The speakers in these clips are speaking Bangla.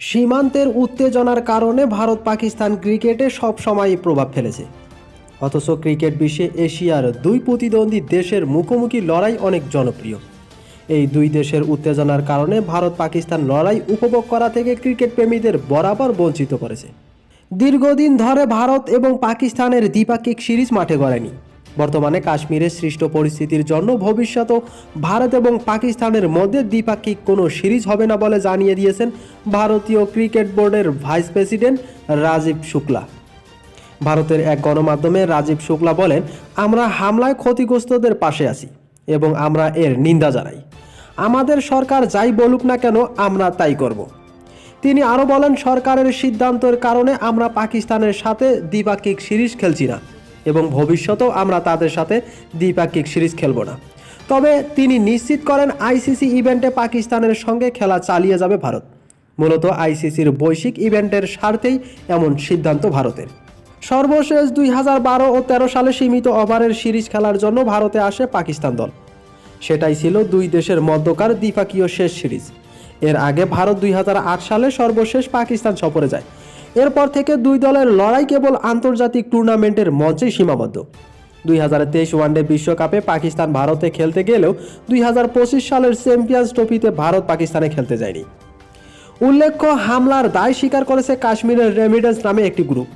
সীমান্তের উত্তেজনার কারণে ভারত পাকিস্তান ক্রিকেটে সবসময়ই প্রভাব ফেলেছে। অথচ ক্রিকেট বিশ্বে এশিয়ার দুই প্রতিদ্বন্দ্বী দেশের মুখোমুখি লড়াই অনেক জনপ্রিয়। এই দুই দেশের উত্তেজনার কারণে ভারত পাকিস্তান লড়াই উপভোগ করা থেকে ক্রিকেট প্রেমীদের বরাবর বঞ্চিত করেছে। দীর্ঘদিন ধরে ভারত এবং পাকিস্তানের দ্বিপাক্ষিক সিরিজ মাঠে গড়েনি। বর্তমানে কাশ্মীরে সৃষ্ট পরিস্থিতির জন্য ভবিষ্যতেও ভারত এবং পাকিস্তানের মধ্যে দ্বিপাক্ষিক কোনো সিরিজ হবে না বলে জানিয়ে দিয়েছেন ভারতীয় ক্রিকেট বোর্ডের ভাইস প্রেসিডেন্ট রাজীব শুক্লা। ভারতের এক গণমাধ্যমে রাজীব শুক্লা বলেন, আমরা হামলায় ক্ষতিগ্রস্তদের পাশে আছি এবং আমরা এর নিন্দা জানাই। আমাদের সরকার যাই বলুক না কেন, আমরা তাই করব। তিনি আরও বলেন, সরকারের সিদ্ধান্তের কারণে আমরা পাকিস্তানের সাথে দ্বিপাক্ষিক সিরিজ খেলছি না। এবং ভবিষ্যতেও আমরা তাদের সাথে দ্বিপাক্ষিক সিরিজ খেলব না। তবে তিনি নিশ্চিত করেন আইসিসি ইভেন্টে পাকিস্তানের সঙ্গে খেলা চালিয়ে যাবে ভারত। মূলত আইসিসির বৈশ্বিক ইভেন্টের স্বার্থেই এমন সিদ্ধান্ত ভারতের। সর্বশেষ দুই হাজার বারো ও তেরো সালে সীমিত ওভারের সিরিজ খেলার জন্য ভারতে আসে পাকিস্তান দল। সেটাই ছিল দুই দেশের মধ্যকার দ্বিপাক্ষীয় শেষ সিরিজ। এর আগে ভারত দুই হাজার আট সালে সর্বশেষ পাকিস্তান সফরে যায়। এরপর থেকে দুই দলের লড়াই কেবল আন্তর্জাতিক টুর্নামেন্টের মঞ্চেই সীমাবদ্ধ। দুই হাজার তেইশ ওয়ানডে বিশ্বকাপে পাকিস্তান ভারতে খেলতে গেলেও দুই হাজার পঁচিশ সালের চ্যাম্পিয়ন্স ট্রফিতে ভারত পাকিস্তানে খেলতে যায়নি। উল্লেখ্য, হামলার দায় স্বীকার করেছে কাশ্মীরের রেমিডেন্স নামে একটি গ্রুপ।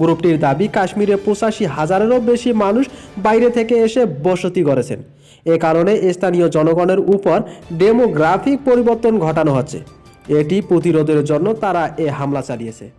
গ্রুপটির দাবি, কাশ্মীরে পঁচাশি হাজারেরও বেশি মানুষ বাইরে থেকে এসে বসতি করেছেন এ কারণে স্থানীয় জনগণের উপর ডেমোগ্রাফিক পরিবর্তন ঘটানো হচ্ছে। এটি প্রতিরোধের জন্য তারা এ হামলা চালিয়েছে।